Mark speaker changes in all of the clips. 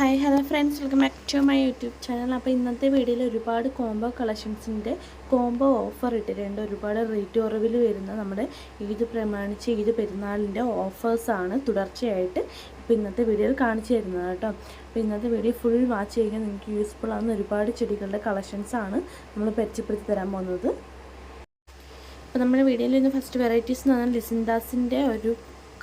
Speaker 1: Hi hello friends welcome back to my YouTube channel അപ്പോൾ ഇന്നത്തെ വീഡിയോയിൽ ഒരുപാട് കോംബോ കളക്ഷൻസിന്റെ കോംബോ ഓഫർ ഇട്ടിട്ടുണ്ട്. ഒരുപാട് റേറ്റ് കുറവിൽ വരുന്ന നമ്മുടെ ഈദ് പ്രമാണിച്ച് ഈദ് പെരുന്നാളിന്റെ ഓഫേഴ്സാണ് തുടർച്ചയായിട്ട് ഇപ്പോൾ ഇന്നത്തെ വീഡിയോയിൽ കാണിച്ചു തരുന്നത് കേട്ടോ. അപ്പോൾ ഇന്നത്തെ വീഡിയോ ഫുൾ വാച്ച് ചെയ്യാൻ നിങ്ങൾക്ക് യൂസ്ഫുൾ ആവുന്ന ഒരുപാട് ചെടികളുടെ കളക്ഷൻസാണ് നമ്മൾ പരിചയപ്പെടുത്തി തരാൻ പോകുന്നത്. അപ്പോൾ നമ്മുടെ വീഡിയോയിൽ ഇന്ന് ഫസ്റ്റ് വെറൈറ്റീസ് എന്ന് പറഞ്ഞാൽ ലിസിൻദാസിന്റെ ഒരു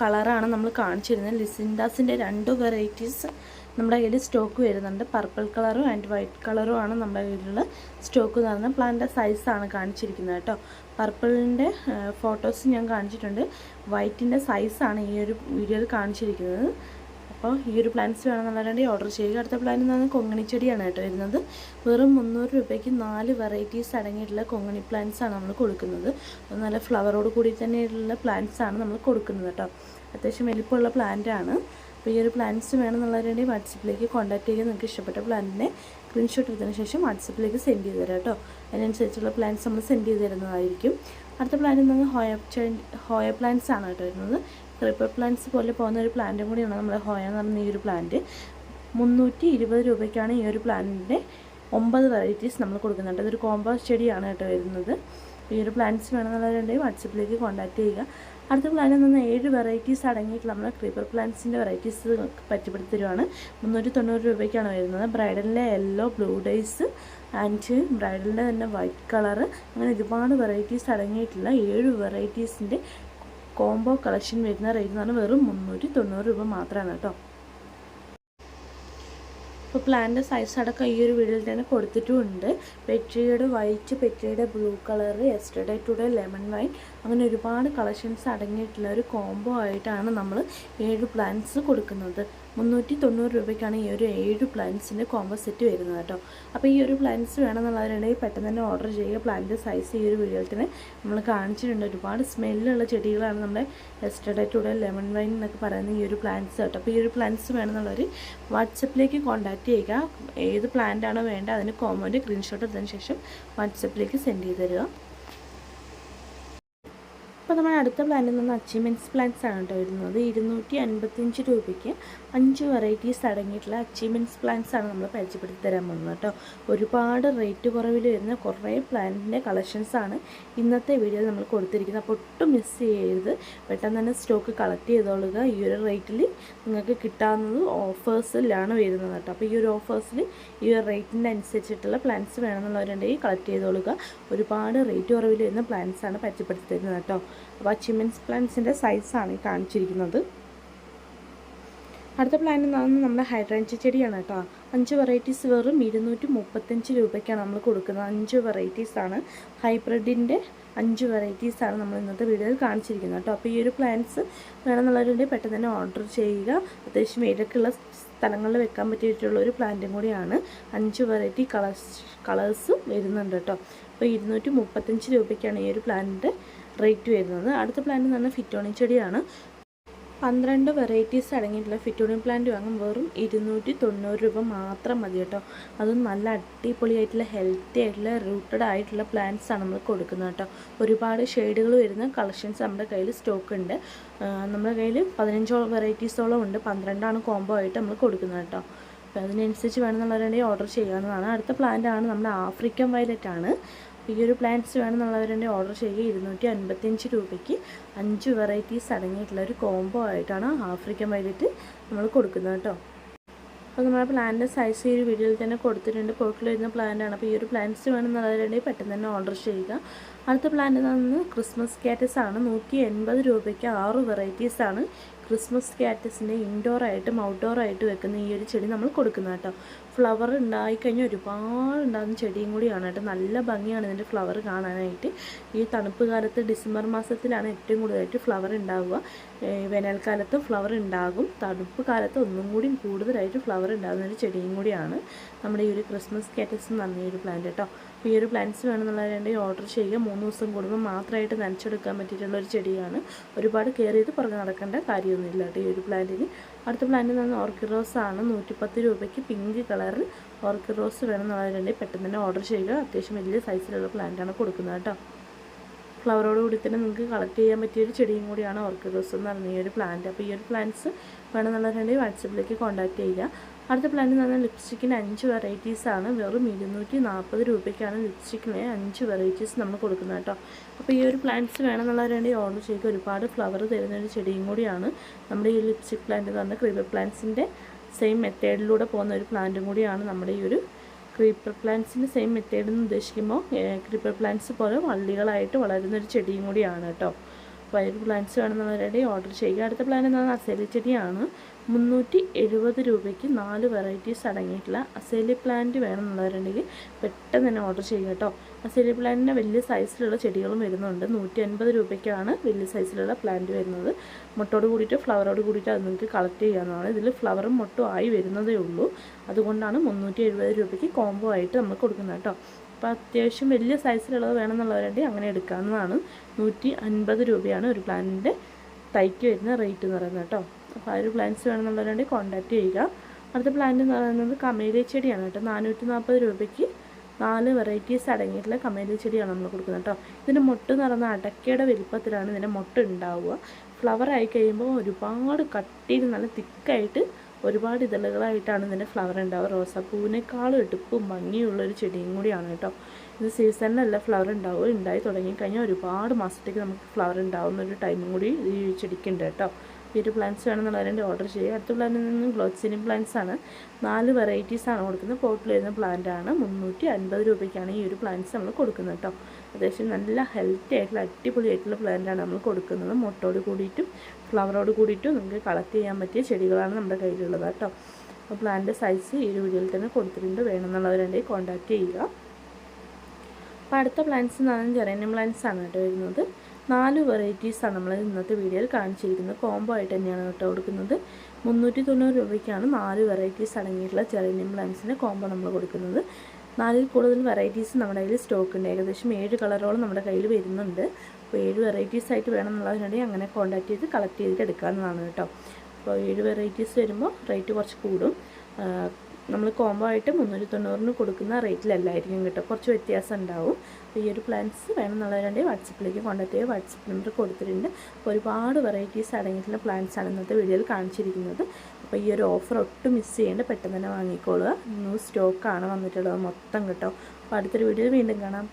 Speaker 1: കളറാണ് നമ്മൾ കാണിച്ചിരുന്നത്. ലിസിൻഡാസിന്റെ രണ്ട് വെറൈറ്റീസ് നമ്മുടെ കയ്യിൽ സ്റ്റോക്ക് വരുന്നുണ്ട്. പർപ്പിൾ കളറും ആൻഡ് വൈറ്റ് കളറും ആണ് നമ്മുടെ കയ്യിലുള്ള സ്റ്റോക്ക് എന്ന് പറഞ്ഞാൽ പ്ലാന്റിന്റെ സൈസാണ് കാണിച്ചിരിക്കുന്നത് കേട്ടോ. പർപ്പിളിന്റെ ഫോട്ടോസ് ഞാൻ കാണിച്ചിട്ടുണ്ട്. വൈറ്റിന്റെ സൈസാണ് ഈ ഒരു വീഡിയോയിൽ കാണിച്ചിരിക്കുന്നത്. അപ്പോൾ ഈ ഒരു പ്ലാന്റ്സ് വേണമെന്നുള്ളവരുണ്ടെങ്കിൽ ഓർഡർ ചെയ്യുക. അടുത്ത പ്ലാൻ എന്ന് പറഞ്ഞാൽ കൊങ്ങണി ചെടിയാണ് കേട്ടോ വരുന്നത്. വെറും മുന്നൂറ് രൂപയ്ക്ക് നാല് വെറൈറ്റീസ് അടങ്ങിയിട്ടുള്ള കൊങ്ങണി പ്ലാന്റ്സ് ആണ് നമ്മൾ കൊടുക്കുന്നത്. നല്ല ഫ്ലവറോട് കൂടി തന്നെയുള്ള പ്ലാന്റ്സ് ആണ് നമ്മൾ കൊടുക്കുന്നത് കേട്ടോ. അത്യാവശ്യം വലിപ്പമുള്ള പ്ലാന്റ് ആണ്. അപ്പോൾ ഈ ഒരു പ്ലാന്റ്സ് വേണമെന്നുള്ളവരുണ്ടെങ്കിൽ വാട്സപ്പിലേക്ക് കോൺടാക്ട് ചെയ്യുക. നിങ്ങൾക്ക് ഇഷ്ടപ്പെട്ട പ്ലാന്റിനെ സ്ക്രീൻഷോട്ട് എടുത്തതിന് ശേഷം വാട്സപ്പിലേക്ക് സെൻഡ് ചെയ്ത് തരാം കേട്ടോ. അതിനനുസരിച്ചുള്ള പ്ലാന്റ്സ് നമ്മൾ സെൻഡ് ചെയ്ത് തരുന്നതായിരിക്കും. അടുത്ത പ്ലാന്റ് എന്ന് ഹോയ ഹോയ പ്ലാന്റ്സ് ആണ് കേട്ടോ വരുന്നത്. ക്രിപ്പർ പ്ലാന്റ്സ് പോലെ പോകുന്ന ഒരു പ്ലാന്റും കൂടിയാണ് നമ്മുടെ ഹോയ എന്ന് പറയുന്ന ഈ ഒരു പ്ലാന്റ് മുന്നൂറ്റി ഇരുപത് രൂപയ്ക്കാണ് ഈ ഒരു പ്ലാന്റിന്റെ ഒമ്പത് വെറൈറ്റീസ് നമ്മൾ കൊടുക്കുന്നുണ്ട് അതൊരു കോമ്പോസ് ചെടിയാണ് കേട്ടോ വരുന്നത്. ഈ ഒരു പ്ലാന്റ്സ് വേണമെന്നുള്ളവരുണ്ടെങ്കിൽ വാട്സപ്പിലേക്ക് കോൺടാക്റ്റ് ചെയ്യുക. അടുത്ത പ്ലാനിൽ നിന്ന് ഏഴ് വെറൈറ്റീസ് അടങ്ങിയിട്ടുള്ള നമ്മുടെ ക്രീപ്പർ പ്ലാന്റ്സിന്റെ വെറൈറ്റീസ് പറ്റിപ്പെടുത്തി തരുവാണ് മുന്നൂറ്റി തൊണ്ണൂറ് രൂപയ്ക്കാണ് വരുന്നത്. ബ്രൈഡലിന്റെ യെല്ലോ ബ്ലൂ ഡേയ്സ് ആൻഡ് ബ്രൈഡലിന്റെ തന്നെ വൈറ്റ് കളറ് അങ്ങനെ ഒരുപാട് വെറൈറ്റീസ് അടങ്ങിയിട്ടുള്ള ഏഴ് വെറൈറ്റീസിന്റെ കോംബോ കളക്ഷൻ വരുന്ന റേറ്റ് എന്ന് വെറും മുന്നൂറ്റി തൊണ്ണൂറ് രൂപ മാത്രമാണ് കേട്ടോ. ഇപ്പോൾ പ്ലാന്റ് സൈസ് അടക്കം ഈ ഒരു വീഡിയോയിൽ തന്നെ കൊടുത്തിട്ടുമുണ്ട്. പെട്രിയുടെ white പെട്രിയുടെ blue colour yesterday today lemon wine അങ്ങനെ ഒരുപാട് കളക്ഷൻസ് അടങ്ങിയിട്ടുള്ള ഒരു കോംബോ ആയിട്ടാണ് നമ്മൾ ഏഴ് പ്ലാന്റ്സ് കൊടുക്കുന്നത്. മുന്നൂറ്റി തൊണ്ണൂറ് രൂപയ്ക്കാണ് ഈ ഒരു ഏഴ് പ്ലാന്റ്സിന്റെ കോംബോ സെറ്റ് വരുന്നത് കേട്ടോ. അപ്പോൾ ഈ ഒരു പ്ലാന്റ്സ് വേണമെന്നുള്ളവരുണ്ടെങ്കിൽ പെട്ടെന്ന് തന്നെ ഓർഡർ ചെയ്യുക. പ്ലാന്റ് സൈസ് ഈ ഒരു വീഡിയോയിൽ തന്നെ നമ്മൾ കാണിച്ചിട്ടുണ്ട്. ഒരുപാട് സ്മെല്ലുള്ള ചെടികളാണ് നമ്മുടെ എസ്റ്റഡേ ടുഡേ ലെമൺ വൈൻ എന്നൊക്കെ പറയുന്ന ഈ ഒരു പ്ലാന്റ്സ് കേട്ടോ. അപ്പോൾ ഈ ഒരു പ്ലാന്റ്സ് വേണമെന്നുള്ളവർ വാട്സപ്പിലേക്ക് കോൺടാക്റ്റ് ചെയ്യുക. ഏത് പ്ലാന്റ് ആണോ വേണ്ടത് അതിന് കോമന്റ് സ്ക്രീൻഷോട്ട് എടുത്തതിന് ശേഷം വാട്സപ്പിലേക്ക് സെൻഡ് ചെയ്ത് തരിക. അപ്പോൾ നമ്മുടെ അടുത്ത പ്ലാന്റിൽ നിന്ന് അച്ചീവ്മെന്റ്സ് പ്ലാന്റ്സ് ആണ് കേട്ടോ വരുന്നത്. ഇരുന്നൂറ്റി അൻപത്തഞ്ച് രൂപയ്ക്ക് അഞ്ച് വെറൈറ്റീസ് അടങ്ങിയിട്ടുള്ള അച്ചീവ്മെന്റ്സ് പ്ലാന്റ്സ് ആണ് നമ്മൾ പരിചയപ്പെടുത്തി തരാൻ പോകുന്നത് കേട്ടോ. ഒരുപാട് റേറ്റ് കുറവിൽ വരുന്ന കുറേ പ്ലാന്റിന്റെ കളക്ഷൻസ് ആണ് ഇന്നത്തെ വീഡിയോയിൽ നമ്മൾ കൊടുത്തിരിക്കുന്നത്. അപ്പോൾ ഒട്ടും മിസ് ചെയ്യരുത്. പെട്ടെന്ന് തന്നെ സ്റ്റോക്ക് കളക്ട് ചെയ്തോളുക. ഈ ഒരു റേറ്റിൽ നിങ്ങൾക്ക് കിട്ടാവുന്നത് ഓഫേഴ്സിലാണ് വരുന്നത് കേട്ടോ. അപ്പോൾ ഈ ഒരു ഓഫേഴ്സിൽ ഈ ഒരു റേറ്റിന്റെ അനുസരിച്ചിട്ടുള്ള പ്ലാന്റ്സ് വേണമെന്നുള്ളവരുണ്ടെങ്കിൽ കളക്ട് ചെയ്തോളുക. ഒരുപാട് റേറ്റ് കുറവിൽ വരുന്ന ആണ് പരിചയപ്പെടുത്തി തരുന്നത് കേട്ടോ. അപ്പോൾ അച്ചീവ്മെന്റ്സ് പ്ലാന്റ്സിന്റെ സൈസാണ് ഈ കാണിച്ചിരിക്കുന്നത്. അടുത്ത പ്ലാൻ എന്നാണ് നമ്മുടെ ഹൈഡ്രഞ്ച് ചെടിയാണ് കേട്ടോ. അഞ്ച് വെറൈറ്റീസ് വെറും ഇരുന്നൂറ്റി മുപ്പത്തഞ്ച് രൂപയ്ക്കാണ് നമ്മൾ കൊടുക്കുന്നത്. അഞ്ച് വെറൈറ്റീസാണ് ഹൈബ്രിഡിന്റെ അഞ്ച് വെറൈറ്റീസാണ് നമ്മൾ ഇന്നത്തെ വീഡിയോയിൽ കാണിച്ചിരിക്കുന്നത് കേട്ടോ. അപ്പോൾ ഈ ഒരു പ്ലാന്റ്സ് വേണമെന്നുള്ളവരുണ്ടെങ്കിൽ പെട്ടെന്ന് തന്നെ ഓർഡർ ചെയ്യുക. അത്യാവശ്യം ഏതൊക്കെയുള്ള സ്ഥലങ്ങളിൽ വെക്കാൻ പറ്റിയിട്ടുള്ള ഒരു പ്ലാന്റും കൂടിയാണ്. അഞ്ച് വെറൈറ്റി കളേഴ്സ് കളേഴ്സും വരുന്നുണ്ട് കേട്ടോ. അപ്പോൾ ഇരുന്നൂറ്റി മുപ്പത്തഞ്ച് രൂപയ്ക്കാണ് ഈ ഒരു പ്ലാന്റിന്റെ റേറ്റ് വരുന്നത്. അടുത്ത പ്ലാന്റ് എന്ന് പറഞ്ഞാൽ ഫിറ്റോണി ചെടിയാണ്. പന്ത്രണ്ട് വെറൈറ്റീസ് അടങ്ങിയിട്ടുള്ള ഫിറ്റോണി പ്ലാന്റ് വാങ്ങും. വെറും ഇരുന്നൂറ്റി തൊണ്ണൂറ് രൂപ മാത്രം മതി കേട്ടോ. അതും നല്ല അടിപൊളിയായിട്ടുള്ള ഹെൽത്തി ആയിട്ടുള്ള റൂട്ടഡ് ആയിട്ടുള്ള പ്ലാന്റ്സ് ആണ് നമ്മൾ കൊടുക്കുന്നത് കേട്ടോ. ഒരുപാട് ഷെയ്ഡുകൾ വരുന്ന കളക്ഷൻസ് നമ്മുടെ കയ്യിൽ സ്റ്റോക്ക് ഉണ്ട്. നമ്മുടെ കയ്യിൽ പതിനഞ്ചോളം വെറൈറ്റീസോളം ഉണ്ട്. പന്ത്രണ്ടാണ് കോംബോ ആയിട്ട് നമ്മൾ കൊടുക്കുന്നത് കേട്ടോ. അപ്പോൾ അതിനനുസരിച്ച് വേണമെന്നുള്ളവരുണ്ടെങ്കിൽ ഓർഡർ ചെയ്യാവുന്നതാണ്. അടുത്ത പ്ലാന്റ് ആണ് നമ്മുടെ ആഫ്രിക്കൻ വയലറ്റ് ആണ്. ഈ ഒരു പ്ലാന്റ്സ് വേണമെന്നുള്ളവരുടെ ഓർഡർ ചെയ്യുക. ഇരുന്നൂറ്റി അൻപത്തഞ്ച് രൂപയ്ക്ക് അഞ്ച് വെറൈറ്റീസ് അടങ്ങിയിട്ടുള്ള ഒരു കോംബോ ആയിട്ടാണ് ആഫ്രിക്കൻ വൈലറ്റ് നമ്മൾ കൊടുക്കുന്നത് കേട്ടോ. അപ്പോൾ നമ്മുടെ പ്ലാന്റിന്റെ സൈസ് ഈ ഒരു വീഡിയോയിൽ തന്നെ കൊടുത്തിട്ടുണ്ട്. പോക്കിൽ വരുന്ന പ്ലാന്റാണ് അപ്പോൾ ഈ ഒരു പ്ലാന്റ്സ് വേണമെന്നുള്ളവരുണ്ടെങ്കിൽ പെട്ടെന്ന് തന്നെ ഓർഡർ ചെയ്യുക. അടുത്ത പ്ലാന്റ് നിന്ന് ക്രിസ്മസ് കാറ്റസ് ആണ്. നൂറ്റി എൺപത് രൂപയ്ക്ക് ആറ് വെറൈറ്റീസാണ് ക്രിസ്മസ് ആയിട്ടും ഔട്ട്ഡോർ ആയിട്ട് വെക്കുന്ന ഈ ഒരു ചെടി നമ്മൾ കൊടുക്കുന്നത് കേട്ടോ. ഫ്ലവർ ഉണ്ടായിക്കഴിഞ്ഞാൽ ഒരുപാട് ഉണ്ടാകുന്ന ചെടിയും കൂടിയാണ് കേട്ടോ. നല്ല ഭംഗിയാണ് ഇതിന്റെ ഫ്ലവർ കാണാനായിട്ട്. ഈ തണുപ്പ് കാലത്ത് ഡിസംബർ മാസത്തിലാണ് ഏറ്റവും കൂടുതലായിട്ട് ഫ്ലവർ ഉണ്ടാവുക. വേനൽക്കാലത്ത് ഫ്ലവർ ഉണ്ടാകും. തണുപ്പ് കാലത്ത് ഒന്നും കൂടി കൂടുതലായിട്ട് ഫ്ലവർ ഉണ്ടാകുന്ന ഒരു ചെടിയും കൂടിയാണ് നമ്മുടെ ഈ ഒരു ക്രിസ്മസ് കാറ്റസ് എന്ന് ഒരു പ്ലാന്റ് കേട്ടോ. അപ്പോൾ ഈ ഒരു പ്ലാന്റ്സ് വേണമെന്നുള്ളവരുണ്ടെങ്കിൽ ഓർഡർ ചെയ്യുക. മൂന്ന് ദിവസം കൂടുമ്പോൾ മാത്രമായിട്ട് നനച്ചെടുക്കാൻ പറ്റിയിട്ടുള്ള ഒരു ചെടിയാണ്. ഒരുപാട് കെയർ ചെയ്ത് പുറകെ നടക്കേണ്ട കാര്യമൊന്നുമില്ല കേട്ടോ ഈ ഒരു പ്ലാന്റിന് അടുത്ത പ്ലാന്റിൽ നിന്ന് ഓർക്കിഡ് റോസ് ആണ്. നൂറ്റിപ്പത്ത് രൂപയ്ക്ക് പിങ്ക് കളറിൽ ഓർക്കിഡ് റോസ് വേണമെന്നുള്ളവരുണ്ടെങ്കിൽ പെട്ടെന്ന് തന്നെ ഓർഡർ ചെയ്യുക. അത്യാവശ്യം വലിയ സൈസിലുള്ള പ്ലാന്റാണ് കൊടുക്കുന്നത് കേട്ടോ. ഫ്ലവറോട് കൂടി തന്നെ നിങ്ങൾക്ക് കളക്ട് ചെയ്യാൻ പറ്റിയ ഒരു ചെടിയും കൂടിയാണ് ഓർക്കിഡ് റോസ് എന്ന് പറഞ്ഞ ഈ ഒരു പ്ലാന്റ് അപ്പോൾ ഈ ഒരു പ്ലാന്റ്സ് വേണമെന്നുള്ളവരുണ്ടെങ്കിൽ വാട്സപ്പിലേക്ക് കോൺടാക്റ്റ് ചെയ്യുക. അടുത്ത പ്ലാൻ എന്ന് പറഞ്ഞാൽ ലിപ്സ്റ്റിക്കിന് അഞ്ച് വെറൈറ്റീസ് ആണ്. വെറും ഇരുന്നൂറ്റി നാൽപ്പത് രൂപയ്ക്കാണ് ലിപ്സ്റ്റിക്കിന് അഞ്ച് വെറൈറ്റീസ് നമ്മൾ കൊടുക്കുന്നത് കേട്ടോ. അപ്പോൾ ഈ ഒരു പ്ലാന്റ്സ് വേണമെന്നുള്ളവരുണ്ടെങ്കിൽ ഓർഡർ ചെയ്യുക ഒരുപാട് ഫ്ലവർ തരുന്ന ഒരു ചെടിയും കൂടിയാണ്. നമ്മുടെ ഈ ലിപ്സ്റ്റിക് പ്ലാന്റ് എന്ന് പറഞ്ഞാൽ ക്രീപ്പർ പ്ലാന്റ്സിന്റെ സെയിം മെത്തേഡിലൂടെ പോകുന്ന ഒരു പ്ലാന്റും കൂടിയാണ് നമ്മുടെ ഈ ഒരു ക്രീപ്പർ പ്ലാന്റ്സിന്റെ സെയിം മെത്തേഡ് എന്ന് ഉദ്ദേശിക്കുമ്പോൾ ക്രീപ്പർ പ്ലാന്റ്സ് പോലെ വള്ളികളായിട്ട് വളരുന്ന ഒരു ചെടിയും കൂടിയാണ് കേട്ടോ. അതിൽ പ്ലാന്റ്സ് വേണമെന്നുള്ളവരുടെ ഓർഡർ ചെയ്യുക. അടുത്ത പ്ലാൻ എന്ന് പറഞ്ഞാൽ അസേലി ചെടിയാണ്. മുന്നൂറ്റി എഴുപത് രൂപയ്ക്ക് നാല് വെറൈറ്റീസ് അടങ്ങിയിട്ടുള്ള അസേലി പ്ലാന്റ് വേണമെന്നുള്ളവരുണ്ടെങ്കിൽ പെട്ടെന്ന് തന്നെ ഓർഡർ ചെയ്യുക കേട്ടോ. അസേലി പ്ലാന്റിന് വലിയ സൈസിലുള്ള ചെടികളും വരുന്നുണ്ട്. നൂറ്റി അൻപത് രൂപയ്ക്കാണ് വലിയ സൈസിലുള്ള പ്ലാന്റ് വരുന്നത്. മുട്ടോട് കൂടിയിട്ട് ഫ്ലവറോട് കൂടിയിട്ട് അത് നിങ്ങൾക്ക് കളക്ട് ചെയ്യാവുന്നതാണ്. ഇതിൽ ഫ്ലവറും മുട്ടും ആയി വരുന്നതേ ഉള്ളൂ. അതുകൊണ്ടാണ് മുന്നൂറ്റി എഴുപത് രൂപയ്ക്ക് കോംബോ ആയിട്ട് നമ്മൾ കൊടുക്കുന്നത് കേട്ടോ. അപ്പോൾ അത്യാവശ്യം വലിയ സൈസിലുള്ളത് വേണമെന്നുള്ളവരുണ്ടെങ്കിൽ അങ്ങനെ എടുക്കാവുന്നതാണ്. നൂറ്റി അൻപത് രൂപയാണ് ഒരു പ്ലാനിന്റെ തൈക്ക് വരുന്ന റേറ്റ് എന്ന് പറയുന്നത് കേട്ടോ. അപ്പോൾ ആ ഒരു പ്ലാൻസ് വേണമെന്നുള്ളവരുണ്ടെങ്കിൽ കോൺടാക്റ്റ് ചെയ്യുക. അടുത്ത പ്ലാന്റ് എന്ന് പറയുന്നത് കമേലി ചെടിയാണ് കേട്ടോ. നാനൂറ്റി നാൽപ്പത് രൂപയ്ക്ക് നാല് വെറൈറ്റീസ് അടങ്ങിയിട്ടുള്ള കമേലി ചെടിയാണ് നമ്മൾ കൊടുക്കുന്നത് കേട്ടോ. ഇതിന്റെ മൊട്ട് എന്ന് പറയുന്ന അടക്കയുടെ വലിപ്പത്തിലാണ് ഇതിന്റെ മൊട്ട് ഉണ്ടാവുക. ഫ്ലവർ ആയി കഴിയുമ്പോൾ ഒരുപാട് കട്ടിയിൽ നല്ല തിക്കായിട്ട് ഒരുപാട് ഇതളുകളായിട്ടാണ് ഇതിന്റെ ഫ്ലവർ ഉണ്ടാവുക. റോസാപ്പൂവിനേക്കാളും എടുപ്പും ഭംഗിയുള്ളൊരു ചെടിയും കൂടിയാണ് കേട്ടോ. ഇത് സീസണിലല്ല ഫ്ലവർ ഉണ്ടാവുക. ഉണ്ടായി തുടങ്ങിക്കഴിഞ്ഞാൽ ഒരുപാട് മാസത്തേക്ക് നമുക്ക് ഫ്ലവർ ഉണ്ടാവുന്ന ഒരു ടൈമും കൂടി ഈ ചെടിക്കുണ്ട് കേട്ടോ. ഈ ഒരു പ്ലാന്റ്സ് വേണമെന്നുള്ളവരുടെ ഓർഡർ ചെയ്യുക. അടുത്ത പ്ലാന്റിൽ നിന്നും ഗ്ലോത്സിനിം പ്ലാന്റ്സ് ആണ്. നാല് വെറൈറ്റീസ് ആണ് കൊടുക്കുന്നത്. പോട്ടിൽ വരുന്ന പ്ലാന്റ് ആണ്. മുന്നൂറ്റി അൻപത് രൂപയ്ക്കാണ് ഈ ഒരു പ്ലാന്റ്സ് നമ്മൾ കൊടുക്കുന്നത് കേട്ടോ അത്യാവശ്യം നല്ല ഹെൽത്തി ആയിട്ടുള്ള അടിപൊളിയായിട്ടുള്ള പ്ലാന്റാണ് നമ്മൾ കൊടുക്കുന്നത്. മുട്ടോട് കൂടിയിട്ടും ഫ്ലവറോട് കൂടിയിട്ടും നമുക്ക് കളക്ട് ചെയ്യാൻ പറ്റിയ ചെടികളാണ് നമ്മുടെ കയ്യിലുള്ളത് കേട്ടോ അപ്പോൾ പ്ലാന്റ് സൈസ് ഈ ഒരു വീഡിയോയിൽ തന്നെ കൊടുത്തിട്ടുണ്ട്. വേണമെന്നുള്ളവരുണ്ടെങ്കിൽ കോൺടാക്റ്റ് ചെയ്യുക. അപ്പോൾ അടുത്ത പ്ലാന്റ്സ് എന്ന് പറഞ്ഞാൽ ജെറേനിയം പ്ലാന്റ്സ് ആണ് കേട്ടോ വരുന്നത്. നാല് വെറൈറ്റീസാണ് നമ്മൾ ഇന്നത്തെ വീഡിയോയിൽ കാണിച്ചിരിക്കുന്നത്. കോംബോ ആയിട്ട് തന്നെയാണ് കേട്ടോ കൊടുക്കുന്നത്. മുന്നൂറ്റി തൊണ്ണൂറ് രൂപയ്ക്കാണ് നാല് വെറൈറ്റീസ് അടങ്ങിയിട്ടുള്ള ജെറേനിയം പ്ലാന്റ്സിന് കോംബോ നമ്മൾ കൊടുക്കുന്നത്. നാലിൽ കൂടുതൽ വെറൈറ്റീസ് നമ്മുടെ കയ്യിൽ സ്റ്റോക്ക് ഉണ്ട്. ഏകദേശം ഏഴ് കളറോളം നമ്മുടെ കയ്യിൽ വരുന്നുണ്ട്. അപ്പോൾ ഏഴ് വെറൈറ്റീസ് ആയിട്ട് വേണം എന്നുള്ളതിനുണ്ടെങ്കിൽ അങ്ങനെ കോൺടാക്ട് ചെയ്ത് കളക്ട് ചെയ്തിട്ട് എടുക്കാവുന്നതാണ് കേട്ടോ. അപ്പോൾ ഏഴ് വെറൈറ്റീസ് വരുമ്പോൾ റേറ്റ് കുറച്ച് കൂടും. നമ്മൾ കോംബോ ആയിട്ട് മുന്നൂറ്റി തൊണ്ണൂറിന് കൊടുക്കുന്ന റേറ്റിലല്ലായിരിക്കും കേട്ടോ. കുറച്ച് വ്യത്യാസം ഉണ്ടാവും അപ്പോൾ ഈ ഒരു പ്ലാൻസ് വേണമെന്നുള്ളവരുണ്ടെങ്കിൽ വാട്സപ്പിലേക്ക് കോൺടാക്ട് ചെയ്യുക. വാട്സപ്പ് നമ്പർ കൊടുത്തിട്ടുണ്ട്. ഒരുപാട് വെറൈറ്റീസ് അടങ്ങിയിട്ടുള്ള പ്ലാൻസ് ആണ് ഇന്നത്തെ വീഡിയോയിൽ കാണിച്ചിരിക്കുന്നത്. അപ്പോൾ ഈ ഒരു ഓഫർ ഒട്ടും മിസ് ചെയ്യേണ്ട പെട്ടെന്ന് തന്നെ വാങ്ങിക്കോളുക. ന്യൂ സ്റ്റോക്കാണ് വന്നിട്ടുള്ളത് മൊത്തം കേട്ടോ. അപ്പോൾ അടുത്തൊരു വീഡിയോയിൽ വീണ്ടും കാണാം.